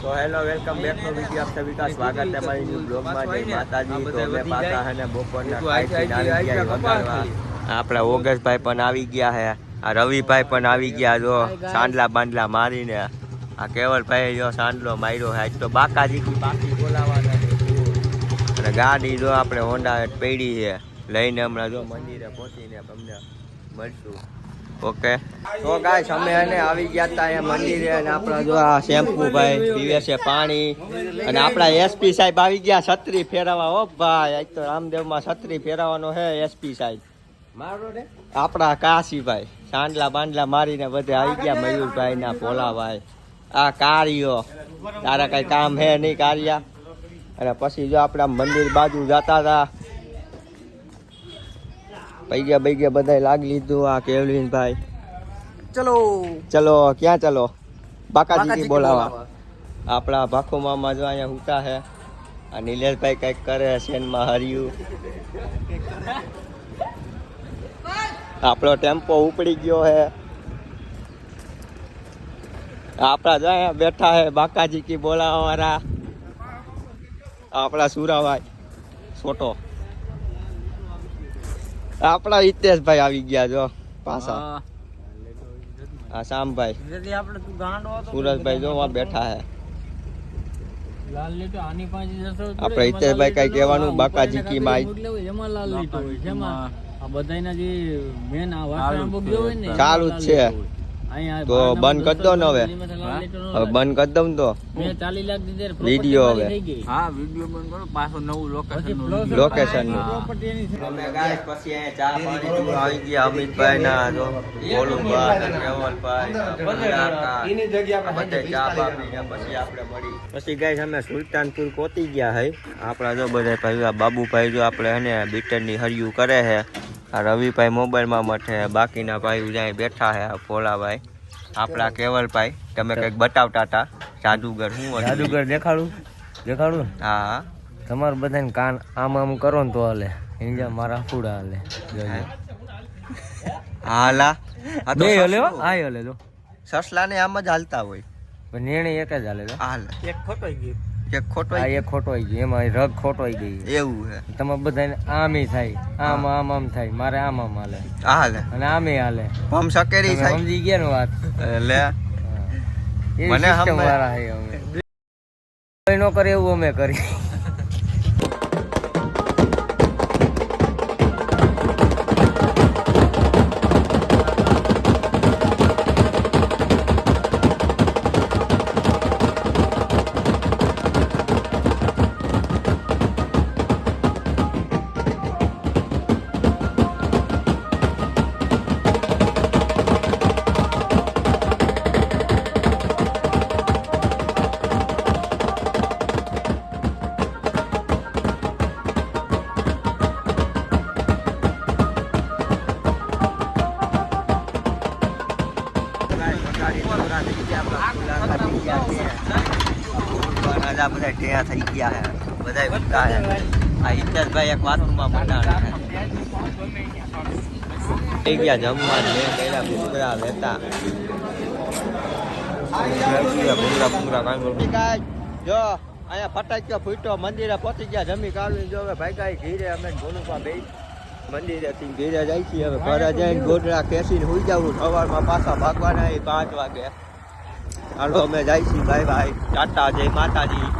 તો hello welcome back to video આપ સભી કા સ્વાગત है हमारी न्यू ब्लॉग में जय માતાજી તો અમે પાછા હે ને બપોરના ખાઈ પીને આવી ગયા વગાડવા આપણા ઓગસ્ટભાઈ પણ આવી ગયા હે આ રવિભાઈ પણ આવી ગયા જો સાંડલા બાંડલા મારીને આ કેવલભાઈ જો સાંડલો માર્યો હે આજ તો બાકાજી કી બાકી બોલાવાના છે અને ગાડી જો આપણે હોન્ડા પડી છે લઈને હમણાં જો મંદિરે પહોંચીને તમને મળશું ઓકે. તો ગાય અમે એને આવી ગયા હતા અહીંયા મંદિરે અને આપણા જો આ શેમ્પુ ભાઈ પીવે છે પાણી. અને આપણા એસપી સાહેબ આવી ગયા છત્રી ફેરવવા. ઓ ભાઈ આજ તો રામદેવમાં છત્રી ફેરવવાનો છે એસપી સાહેબ. આપણા કાશીભાઈ સાંડલા બાંડલા મારીને બધે આવી ગયા મયુરભાઈ ના ભોલાભાઈ. આ કાર્યો. તારા કઈ કામ હે નહીં કાર્યા? અને પછી જો આપણા મંદિર બાજુ જતા હતા પૈગ્યા પૈગ્યા બધા લાગી લીધું આ કેવલિનભાઈ ચલો. ચલો ક્યાં ચલો? બાકાજીથી બોલાવા. આપણા ભાખો મામા જો અહીંયા હુતા હે. આ નીલેશભાઈ કંઈક કરે શેનમાં હર્યું. આપણો ટેમ્પો ઉપડી ગયો હે. આપણા જો અહીંયા બેઠા હે બાકાજી કી બોલાવા વાળા આપણા સુરાભાઈ છોટો. આપણા હિતેશભાઈ આવી ગયા જો પાછા. હા. શામભાઈ. જેથી આપણે તું ગાંડો હતો સુરજભાઈ જો બેઠા હે. આપણે હિતેશભાઈ કઈ કહેવાનું બાકાજી કી માઈ. જેમાં લાલ લીટો હોય જેમાં આ બધાયના જે મેન આ વાસણ હોય ને ચાલુ જ છે. અહીંયા તો બંધ કરી દો ને હવે. હવે બંધ કરી દઉં ને તો. વીડિયો હવે. હા વીડિયો બંધ કરો. પાછો નવું લોકેશન લોકેશન. અમે ગાઈસ પછી અહીંયા ચા પાણી આવી ગયા અમિતભાઈ ના જો ભોલુભાઈ ને કેવલભાઈ. બધે ચા પાણી પછી આપણે મળી. પછી ગાઈસ અમે સુલતાનપુર પહોંચી ગયા હે આપણા જો બધા ભાઈ આ બાબુભાઈ જો આપણે એને બીટરની હરિયું કરે છે આ રવિભાઈ મોબાઈલમાં મઠે બાકીના ભાઈ જાય બેઠા હે આ ભોલાભાઈ આપણા કેવલભાઈ તમે કંઈક બતાવતા હતા જાદુગર શું જાદુગર દેખાડું? દેખાડું? હા. હા તમારે બધાને કાન આમ આમ કરો ને તો હાલે. ઇન્ડિયા મારા ફૂડા હાલે. હાલા આ બે હલે હા. આ હલે તો સસલા ને આમ જ હાલતા હોય. પણ નિર્ણય એક જ હાલે હાલ એક ખોટો ગયું. એક ખોટો આ એક ખોટોઈ ગયો. એમાં રગ ખોટોઈ ગઈ એવું છે તમે બધાને આમી થાય. આમ આમ આમ થાય. મારે આમ આમ હાલે. હાલે? અને આમે હાલે. સકેરી થાય? સમજી ગયા ને વાત? એટલે? મને વાળા અમે. કોઈ નો કરે એવું અમે કરી બધા ટેયા થઈ ગયા હે. બધા ઉઠતા હે. આ હિતેશભાઈ એક વાતમાં બનાવે થઈ ગયા જમવા લે કર્યા, ભૂંગળા લેતા. જો, અહીંયા ફટાક્યો ફૂટ્યો, મંદિરે પહોંચી ગયા, જમી કાઢવી જો ભાઈ કાંઈ ઘીરે અમે ભોલુપા બે મંદિરેથી ઘીરે જાય છીએ હવે ઘરે જઈને ગોટડા કેસીને હોઈ જવું સવારમાં પાછા ભાગવાના એ પાંચ વાગે. હાલો, અમે જાય છીએ. બાય બાય ટાટા જય માતાજી.